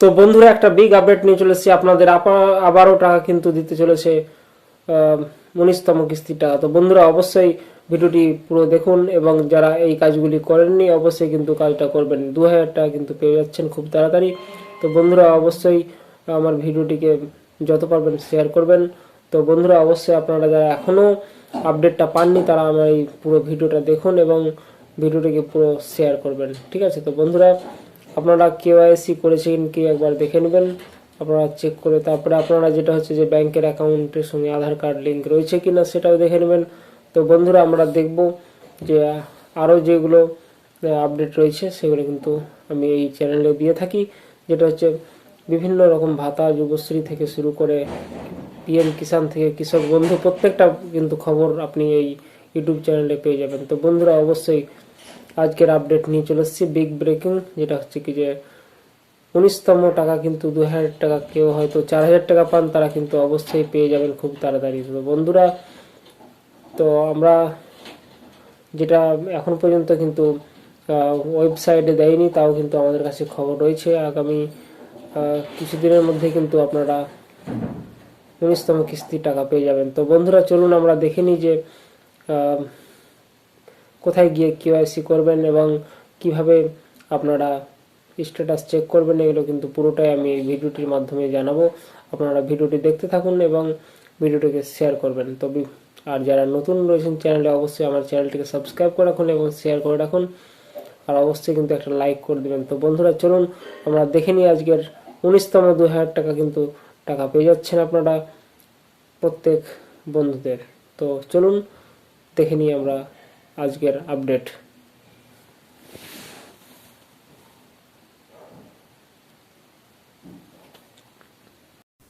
তো বন্ধুরা, একটা বিগ আপডেট নিয়ে চলেছি। আপনাদের আবারও টাকা কিন্তু দিতে চলেছে উনিশতম কিস্তিটা। তো বন্ধুরা, অবশ্যই ভিডিওটি পুরো দেখুন এবং যারা এই কাজগুলি করেননি, অবশ্যই কিন্তু কাজটা করবেন। দু হাজার টাকা কিন্তু পেয়ে যাচ্ছেন খুব তাড়াতাড়ি। তো বন্ধুরা, অবশ্যই আমার ভিডিওটিকে যত পারবেন শেয়ার করবেন। তো বন্ধুরা, অবশ্যই আপনারা যারা এখনও আপডেটটা পাননি, তারা আমার এই পুরো ভিডিওটা দেখুন এবং ভিডিওটিকে পুরো শেয়ার করবেন। ঠিক আছে? তো বন্ধুরা আপনারা কেওয়াইসি করেছেন কি একবার দেখে নেবেন। আপনারা চেক করে তারপরে আপনারা যেটা হচ্ছে যে ব্যাংকের অ্যাকাউন্টের সঙ্গে আধার কার্ড লিঙ্ক রয়েছে কি না সেটাও দেখে নেবেন। তো বন্ধুরা, আমরা দেখব যে আরও যেগুলো আপডেট রয়েছে সেগুলো কিন্তু আমি এই চ্যানেলে দিয়ে থাকি। যেটা হচ্ছে বিভিন্ন রকম ভাতা, যুবশ্রী থেকে শুরু করে পিএম কিষান থেকে কৃষক বন্ধু প্রত্যেকটা কিন্তু খবর আপনি এই ইউটিউব চ্যানেলে পেয়ে যাবেন। তো বন্ধুরা, অবশ্যই আজকের আপডেট নিয়ে চলে এসেছি। বিগ ব্রেকিং যেটা হচ্ছে কি যে উনিশতম টাকা কিন্তু দু হাজার টাকা, কেউ হয়তো চার হাজার টাকা পান, তারা কিন্তু অবশ্যই পেয়ে যাবেন খুব তাড়াতাড়ি। তো বন্ধুরা, তো আমরা যেটা এখন পর্যন্ত কিন্তু ওয়েবসাইটে দেয়নি, তাও কিন্তু আমাদের কাছে খবর রয়েছে। আগামী কিছুদিনের মধ্যে কিন্তু আপনারা উনিশতম কিস্তির টাকা পেয়ে যাবেন। তো বন্ধুরা, চলুন আমরা দেখে নিই যে কোথায় গিয়ে কেওয়াইসি করবেন এবং কীভাবে আপনারা স্ট্যাটাস চেক করবেন, এগুলো কিন্তু পুরোটাই আমি এই ভিডিওটির মাধ্যমে জানাব। আপনারা ভিডিওটি দেখতে থাকুন এবং ভিডিওটিকে শেয়ার করবেন। তবে আর যারা নতুন রয়েছেন চ্যানেলে অবশ্যই আমার চ্যানেলটিকে সাবস্ক্রাইব করে রাখুন এবং শেয়ার করে রাখুন। আর অবশ্যই কিন্তু একটা লাইক করে দেবেন। তো বন্ধুরা, চলুন আমরা দেখে নিই আজকের উনিশতম দু হাজার টাকা কিন্তু টাকা পেয়ে যাচ্ছেন আপনারা প্রত্যেক বন্ধুদের। তো চলুন দেখে নিই আমরা আজকের আপডেট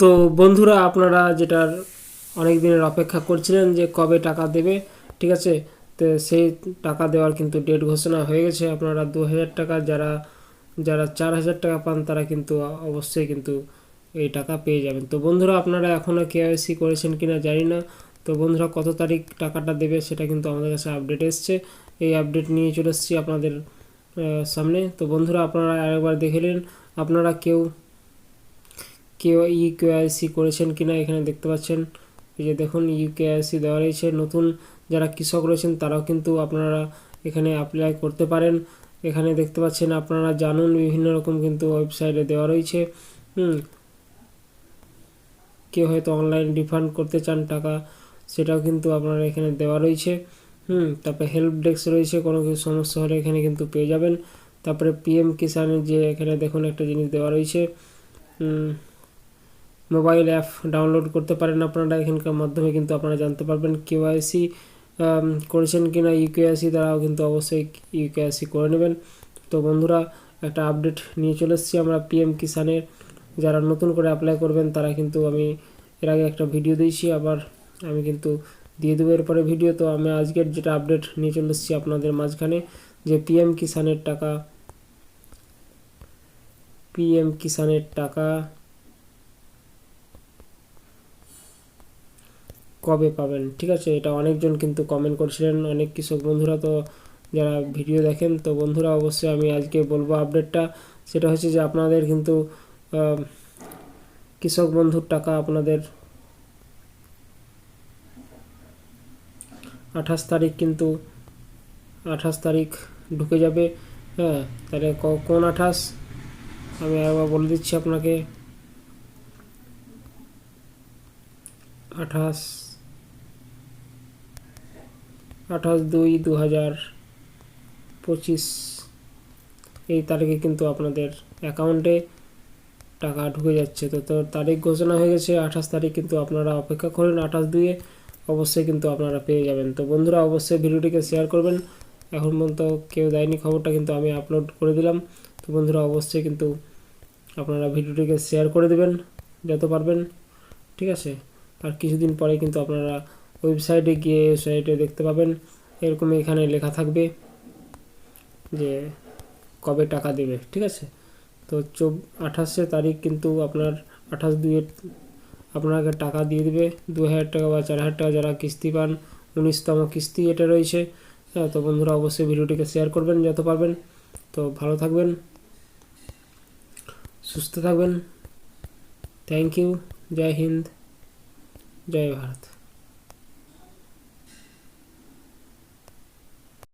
তো বন্ধুরা, আপনারা যেটার অনেক দিনের অপেক্ষা করছিলেন যে কবে টাকা দেবে, ঠিক আছে? তো সেই টাকা দেওয়ার কিন্তু ডেট ঘোষণা হয়ে গেছে। আপনারা দু হাজার টাকা যারা যারা চার হাজার টাকা পান, তারা কিন্তু অবশ্যই কিন্তু এই টাকা পেয়ে যাবেন। তো বন্ধুরা, আপনারা এখনও কেওয়াইসি করেছেন কিনা জানি না। তো বন্ধুরা কত তারিখ টাকাটা দেবে সেটা কিন্তু আমাদের কাছে আপডেট এসছে। এই আপডেট নিয়ে চলে এসেছি আপনাদের সামনে। তো বন্ধুরা আপনারা আরেকবার দেখে নিন, আপনারা কেউ কেউ ই কেআইসি করেছেন কিনা এখানে দেখতে পাচ্ছেন। এই যে দেখুন ই কেআইসি দেওয়া রয়েছে। নতুন যারা কৃষক রয়েছেন তারাও কিন্তু আপনারা এখানে অ্যাপ্লাই করতে পারেন। এখানে দেখতে পাচ্ছেন, আপনারা জানুন বিভিন্ন রকম কিন্তু ওয়েবসাইটে দেওয়া রয়েছে। হুম, কেউ হয়তো অনলাইন রিফান্ড করতে চান টাকা সেটাও কিন্তু আপনারা এখানে দেওয়া রয়েছে। হুম, তারপরে হেল্প ডেস্ক রয়েছে, কোনো কিছু সমস্যা হলে এখানে কিন্তু পেয়ে যাবেন। তারপরে পিএম কিষানের যে এখানে দেখুন একটা জিনিস দেওয়া রয়েছে। মোবাইল অ্যাপ ডাউনলোড করতে পারেন আপনারা, এখানকার মাধ্যমে কিন্তু আপনারা জানতে পারবেন। কেওয়াইসি করেছেন কিনা ইউকেআইসি তারাও কিন্তু অবশ্যই ইউকেআইসি করে নেবেন। তো বন্ধুরা, একটা আপডেট নিয়ে চলে এসেছি আমরা পিএম কিষানের যারা নতুন করে অ্যাপ্লাই করবেন, তারা কিন্তু আমি এর আগে একটা ভিডিও দিয়েছি, আবার আমি কিন্তু দিয়ে দেবো। এরপরে ভিডিও তো আমি আজকের যেটা আপডেট নিয়ে চলে এসেছি আপনাদের মাঝখানে, যে পিএম কিষানের টাকা। পিএম কিষানের টাকা কবে পাবেন? ঠিক আছে, এটা অনেকজন কিন্তু কমেন্ট করছিলেন, অনেক কৃষক বন্ধুরা তো যারা ভিডিও দেখেন, তো বন্ধুরা অবশ্যই আমি আজকে বলব আপডেটটা সেটা হচ্ছে যে আপনাদের কিন্তু কৃষক বন্ধুর টাকা আপনাদের আঠাশ তারিখ কিন্তু আঠাশ তারিখ ঢুকে যাবে। হ্যাঁ তাহলে কোন আঠাশ? আমি একবার বলে দিচ্ছি আপনাকে। আঠাশ আঠাশ দুই দু হাজার পঁচিশ। এই তারিখে কিন্তু আপনাদের অ্যাকাউন্টে টাকা ঢুকে যাচ্ছে। তো তো তারিখ ঘোষণা হয়ে গেছে, আঠাশ তারিখ কিন্তু আপনারা অপেক্ষা করেন আঠাশ দুয়ে অবশ্যই কিন্তু আপনারা পেয়ে যাবেন। তো বন্ধুরা, অবশ্যই ভিডিওটিকে শেয়ার করবেন। এখন পর্যন্ত কেউ দেয়নি খবরটা, কিন্তু আমি আপলোড করে দিলাম। তো বন্ধুরা, অবশ্যই কিন্তু আপনারা ভিডিওটিকে শেয়ার করে দেবেন, যত পারবেন। ঠিক আছে? আর কিছুদিন পরে কিন্তু আপনারা ওয়েবসাইটে গিয়ে ওয়েবসাইটে দেখতে পাবেন। এরকম এখানে লেখা থাকবে যে কবে টাকা দেবে। ঠিক আছে? তো চব আঠাশে তারিখ কিন্তু আপনার আঠাশ দুয়ে আপনাকে টাকা দিয়ে দেবে, দু হাজার টাকা বা চার হাজার টাকা যারা কিস্তি পান, উনিশতম কিস্তি এটা রয়েছে। হ্যাঁ তো বন্ধুরা অবশ্যই ভিডিওটিকে শেয়ার করবেন যত পারবেন। তো ভালো থাকবেন, সুস্থ থাকবেন। Thank you Joy Hind Joy Bharat